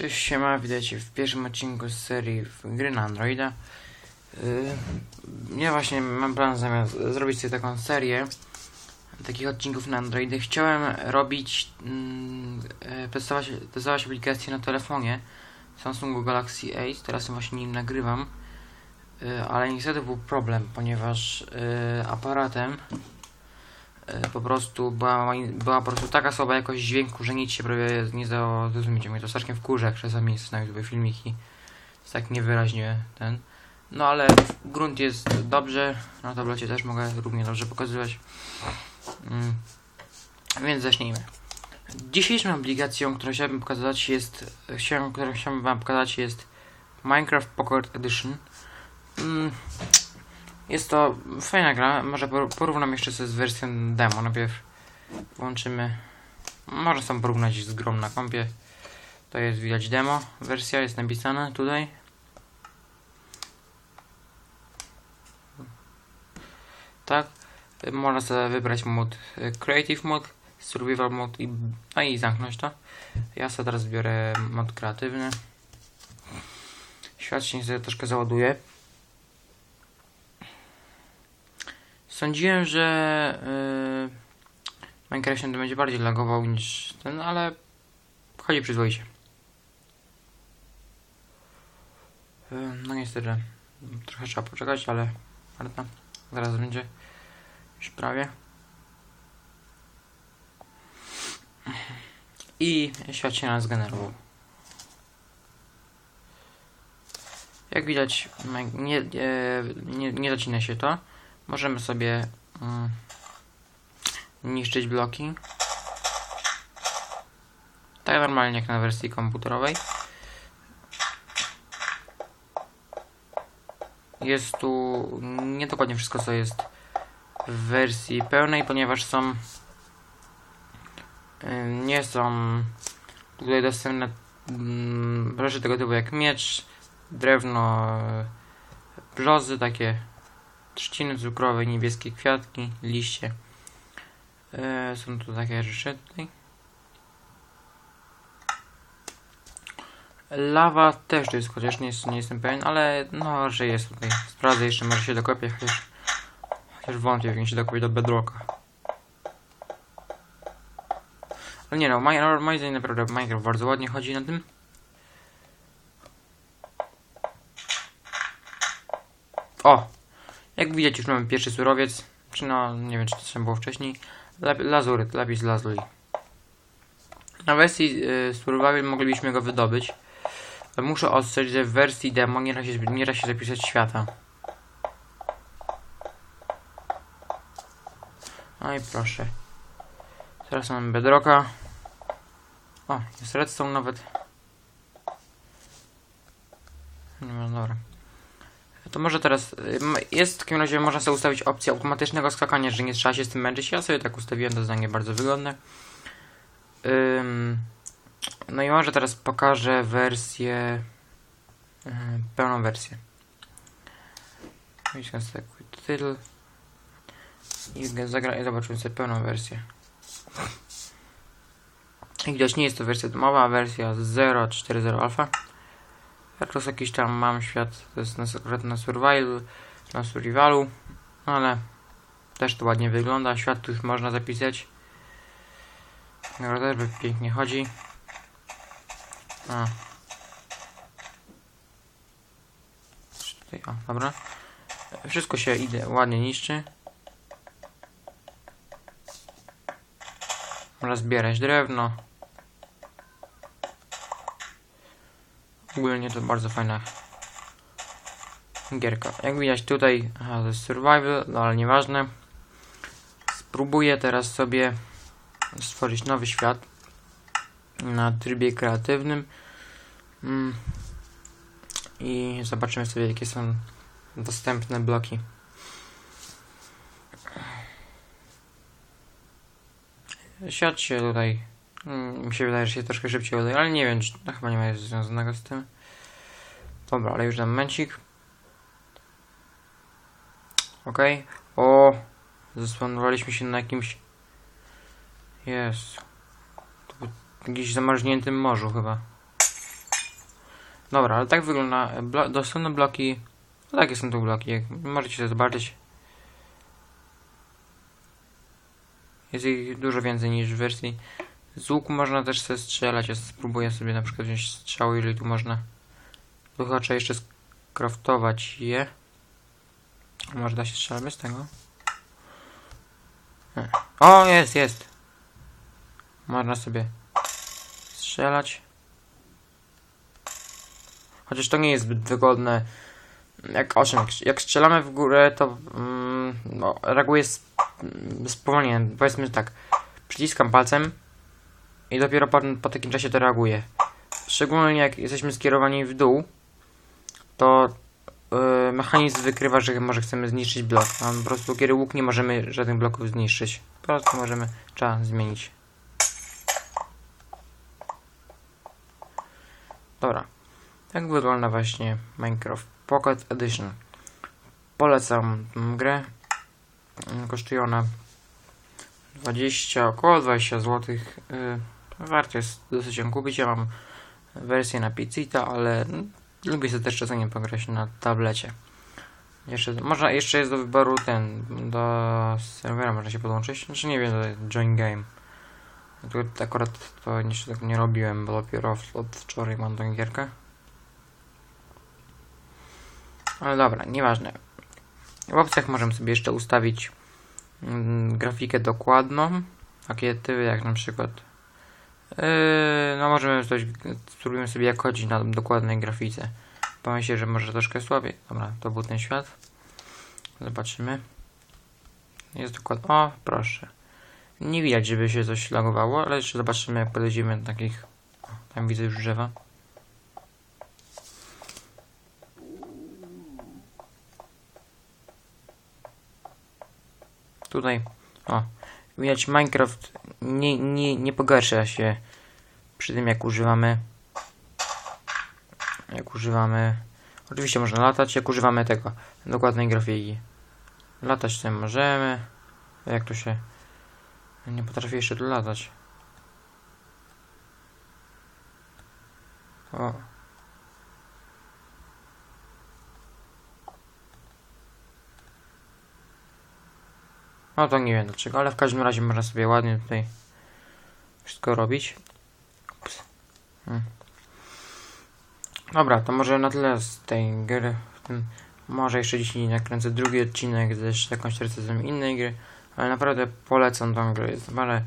Cześć, siema, witajcie w pierwszym odcinku z serii gry na Androida. Yy, ja właśnie mam plan zamiast zrobić sobie taką serię takich odcinków na Androidy. Chciałem robić, mm, e, testować, testować aplikację na telefonie Samsungu Galaxy Ace, teraz właśnie nim nagrywam. Yy, ale niestety był problem, ponieważ yy, aparatem po prostu była, była po prostu taka słaba jakość dźwięku, że nic się prawie nie dało zrozumieć. Mnie to strasznie wkurza, jak czasami jest na YouTube filmiki. Jest tak niewyraźnie ten. No ale grunt jest dobrze, na tablecie też mogę równie dobrze pokazywać. Mm. Więc zacznijmy. Dzisiejszą aplikacją, którą chciałbym pokazać jest, chciałem, którą chciałbym wam pokazać jest Minecraft Pocket Edition. Mm. Jest to fajna gra, może por- porównam jeszcze sobie z wersją demo. Najpierw włączymy, można sam porównać z grą na kompie. To jest widać demo, wersja jest napisana tutaj. Tak, można sobie wybrać mod e, Creative Mode, Survival Mode i, no i zamknąć to. Ja sobie teraz biorę mod kreatywny. Świat się troszkę załaduje. Sądziłem, że yy, Minecraft to będzie bardziej lagował niż ten, ale chodzi przyzwoicie. Yy, no niestety, trochę trzeba poczekać, ale warto. Zaraz będzie już prawie. I świat się nas zgenerował. Jak widać, nie, nie, nie, nie zacina się to. Możemy sobie mm, niszczyć bloki. Tak normalnie jak na wersji komputerowej. Jest tu nie dokładnie wszystko co jest w wersji pełnej, ponieważ są y, nie są tutaj dostępne mm, rzeczy tego typu jak miecz, drewno, brzozy takie trzciny cukrowe, niebieskie kwiatki, liście. E, są tu takie rzeczy tutaj. Lawa też to jest, chociaż nie, jest, nie jestem pewien, ale no, że jest tutaj. Sprawdzę jeszcze, może się dokopię, chociaż, chociaż wątpię, jak się dokopię do bedrocka. Ale nie no, moim moim zdaniem naprawdę Minecraft bardzo ładnie chodzi na tym. O! Jak widać już mamy pierwszy surowiec, czy no, nie wiem czy to trzeba było wcześniej, lazuryt, lapis lazuli. Na wersji y, survival moglibyśmy go wydobyć, muszę ostrzec, że w wersji demo nie da się, nie da się zapisać świata. No i proszę. Teraz mamy bedrocka. O, jest redstone nawet. No dobra. To może teraz, jest w takim razie, można sobie ustawić opcję automatycznego skakania, że nie trzeba się z tym męczyć. Ja sobie tak ustawiłem, to zdanie bardzo wygodne. No i może teraz pokażę wersję, yy, pełną wersję. Wyjdę sobie tytuł i zagra i zobaczymy sobie pełną wersję. I widać, nie jest to wersja domowa, wersja 0.4.0 alfa. Teraz jakiś tam mam świat, to jest na, akurat na survival, na survivalu, ale też to ładnie wygląda. Świat tu już można zapisać. Naprawdę pięknie chodzi. A. Tutaj, o, dobra. Wszystko się idzie, ładnie niszczy. Można zbierać drewno. Ogólnie to bardzo fajna gierka. Jak widać tutaj, aha, to jest survival, no ale nieważne. Spróbuję teraz sobie stworzyć nowy świat na trybie kreatywnym mm. i zobaczymy sobie jakie są dostępne bloki. Świat się tutaj mi się wydaje, że się troszkę szybciej ładuje, ale nie wiem, czy to chyba nie ma nic związanego z tym. Dobra, ale już na. Okej. Okay. O! Zaspanowaliśmy się na jakimś... Jest. Jakiś zamarzniętym morzu chyba. Dobra, ale tak wygląda. e, Blo dostępne bloki. No takie są tu bloki, jak możecie zobaczyć. Jest ich dużo więcej niż w wersji. Z łuku można też sobie strzelać. Ja spróbuję sobie na przykład wziąć strzały, jeżeli tu można. Tu chyba trzeba jeszcze skraftować je. Może da się strzelać bez tego? O, jest, jest. Można sobie strzelać. Chociaż to nie jest zbyt wygodne. Jak owszem, jak, strzelamy w górę, to mm, no, reaguje sp spowolnienie. Powiedzmy tak, przyciskam palcem i dopiero po, po takim czasie to reaguje. Szczególnie jak jesteśmy skierowani w dół, to yy, mechanizm wykrywa, że może chcemy zniszczyć blok. A po prostu kiedy łuk nie możemy żadnych bloków zniszczyć. Po prostu możemy, trzeba zmienić. Dobra. Tak wygląda właśnie Minecraft Pocket Edition. Polecam grę. Kosztuje ona 20, około 20 zł. Yy, warto jest dosyć ją kupić. Ja mam wersję na PC, ale mm, lubię sobie też czasami pograć na tablecie. Jeszcze, można, jeszcze jest do wyboru ten, do serwera można się podłączyć. Znaczy nie wiem, to join game. Tu akurat to niestety tego nie robiłem, bo dopiero od wczoraj mam tą gierkę. Ale dobra, nieważne. W opcjach możemy sobie jeszcze ustawić mm, grafikę dokładną. Takie typy jak na przykład no możemy coś, spróbujemy sobie jak chodzić na dokładnej grafice. Pomyślę, że może troszkę słabiej. Dobra, to był ten świat. Zobaczymy. Jest dokładnie. O, proszę. Nie widać, żeby się coś lagowało, ale jeszcze zobaczymy, jak podejdziemy do takich. O, tam widzę już drzewa. Tutaj. O, widać, Minecraft nie, nie, nie pogarsza się przy tym, jak używamy. Jak używamy. Oczywiście można latać, jak używamy tego dokładnej grafiki. Latać sobie możemy. Jak to się. Nie potrafię jeszcze tu latać. O. No to nie wiem dlaczego, ale w każdym razie można sobie ładnie tutaj wszystko robić. Hmm. Dobra, to może na tyle z tej gry. Może jeszcze dzisiaj nakręcę drugi odcinek z jakąś recenzją innej gry. Ale naprawdę polecam tą grę. Jest naprawdę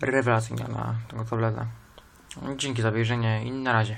rewelacyjna na tego tableta. Dzięki za obejrzenie i na razie.